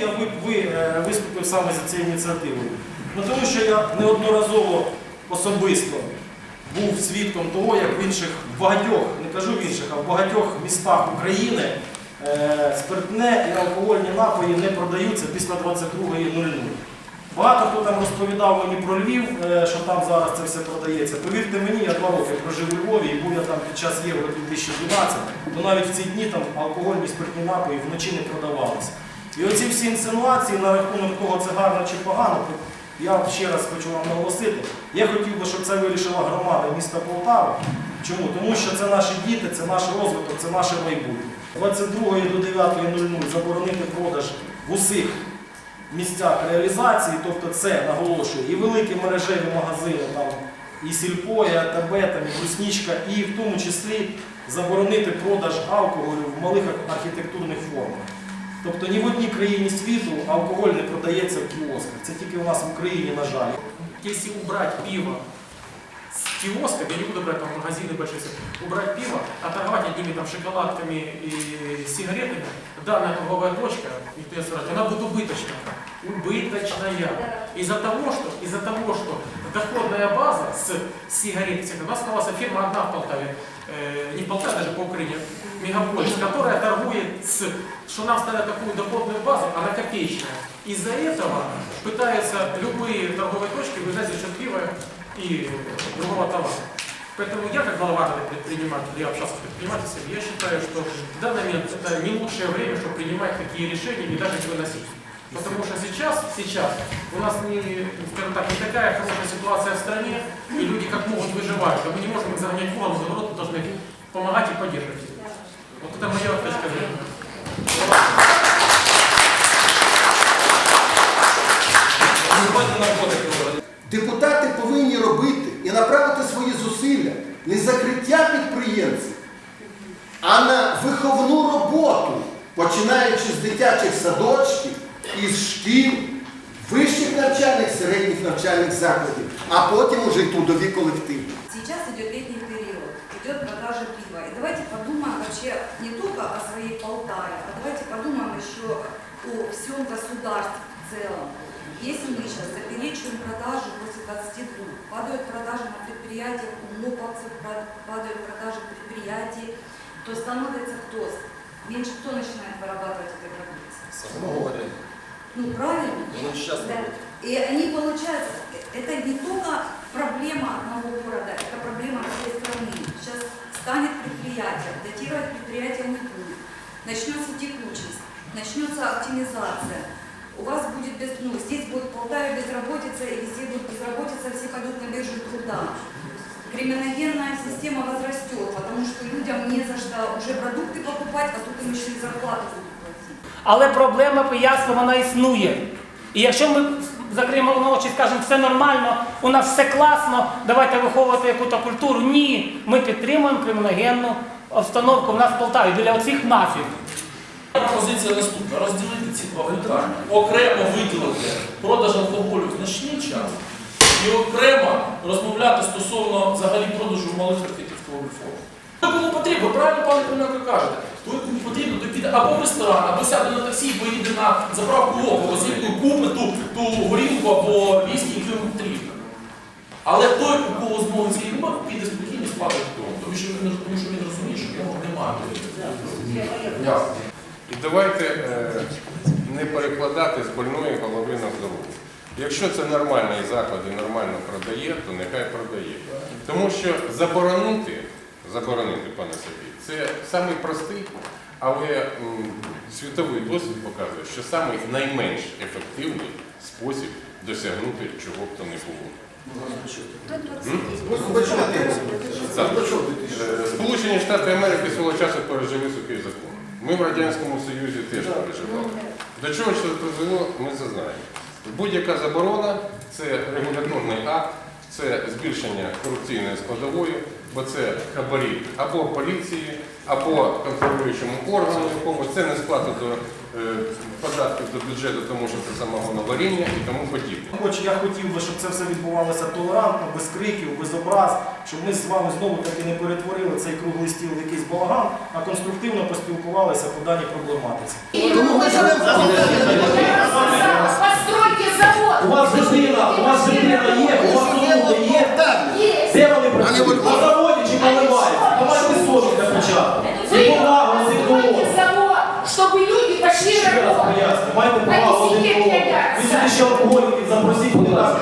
Я е, виступив саме за цією ініціативою? Ну тому що я неодноразово особисто був свідком того, як в інших багатьох, не кажу в інших, а в багатьох містах України е, спиртне і алкогольні напої не продаються після 22.00. Багато хто там розповідав мені про Львів, е, що там зараз це все продається. Повірте мені, я два роки прожив у Львові і був я там під час Євро 2012, то навіть в ці дні там алкогольні спиртні напої вночі не продавалися. І оці всі інсинуації на рахунок того, це гарно чи погано, я ще раз хочу вам наголосити. Я хотів би, щоб це вирішила громада міста Полтава. Чому? Тому що це наші діти, це наш розвиток, це наше майбутнє. 22 до 9.00 заборонити продаж в усіх місцях реалізації, тобто це наголошую, і великі мережеві магазини, там, і Сільпо, і АТБ, там, і Бруснічка, і в тому числі заборонити продаж алкоголю в малих архітектурних формах. Тобто ні в одній країні світу алкоголь не продається в кіосках. Це тільки у нас в Україні, на жаль. Якщо убрати пиво с киосков, я не буду брать там магазины большие, убрать пиво, а торговать одними там шоколадками и сигаретами, данная торговая точка, никто не сразу, она будет убыточная. Убыточная. Из-за того, что, из-за того, что доходная база с сигарет, всех, у нас осталась фирма одна в Полтаве, э, не в Полтаве, даже по Украине, Мегаполис, которая торгует с, что нам ставят такую доходную базу, она копеечная. Из-за этого пытаются любые торговые точки выезжать за счет пива и другого товара. Поэтому я, как глава рады предпринимателей, я общался с предпринимателями, я считаю, что в данный момент это не лучшее время, чтобы принимать такие решения и даже их выносить. Потому что сейчас, сейчас у нас не, скажем так, не такая хорошая ситуация в стране, и люди как могут выживают. А мы не можем их загонять в угол, наоборот, мы должны помогать и поддерживать. Вот это моя точка зрения. Депутати повинні робити і направити свої зусилля не закриття підприємців, а на виховну роботу, починаючи з дитячих садочків, із шкіл, вищих навчальних, середніх навчальних закладів, а потім уже й трудові колективи. Сейчас идет летний период, идет продажа пива. И давайте подумаем вообще не только о своей Полтаве, а давайте подумаем еще о всем государстве в целом. Если мы сейчас заперечиваем продажи после 22, падают продажи на предприятиях, у муповцев пад- падают продажи предприятий, то становится кто? Меньше кто начинает вырабатывать этой продукции? Ну, правильно. Да. И они, получается, это не только проблема одного города, это проблема всей страны. Сейчас станет предприятие, датировать предприятие не будет. Начнется текучесть, начнется оптимизация. У вас будет, без, ну, здесь будет Полтаве безработица, и везде будет безработица, все пойдут на биржу труда. Криминогенная система возрастет, потому что людям не за что уже продукты покупать, а тут им еще и зарплату платить. Але проблема поясню, вона існує. І якщо ми закриємо на очі скажемо, все нормально, у нас все класно, давайте виховувати яку-то культуру. Ні, ми підтримуємо криміногенну обстановку в нас в Полтаві біля оцих мафій. Пропозиція наступна. Розділити ці два питання. Окремо виділити продаж алкоголю в нічний час і окремо розмовляти стосовно взагалі продажу в малих архітектурних форм. Кому потрібно, правильно пане Клименко кажете, той кому потрібно, то піде або в ресторан, або сяде на таксі і поїде на заправку око, з купить ту, ту горілку або віскі, яку йому потрібно. Але той, у кого змови цієї немає, піде спокійно спати вдома, тому що він, розуміє, що його немає. Дякую. І давайте е, не перекладати з больної голови на здорову. Якщо це нормальний заклад і нормально продає, то нехай продає. Тому що заборонити, заборонити, пане Сергій, це самий простий, але м, світовий досвід показує, що самий найменш ефективний спосіб досягнути чого б то не було. Е, Сполучені Штати Америки свого часу пережили сухий закон. Ми в Радянському Союзі теж переживали. До чого це призвело, ми це знаємо. Будь-яка заборона це регуляторний акт, це збільшення корупційної складової, бо це хабарі або поліції, або контролюючому органу якомусь, це не сплата до Е, податків до бюджету, тому що це самого самогоноваріння і тому подібне. Хоч я хотів би, щоб це все відбувалося толерантно, без криків, без образ, щоб ми з вами знову таки не перетворили цей круглий стіл в якийсь балаган, а конструктивно поспілкувалися по даній проблематиці. У вас дитина, у вас дитина є, у вас є. Знаєте, що алкоголіків запросіть, будь ласка,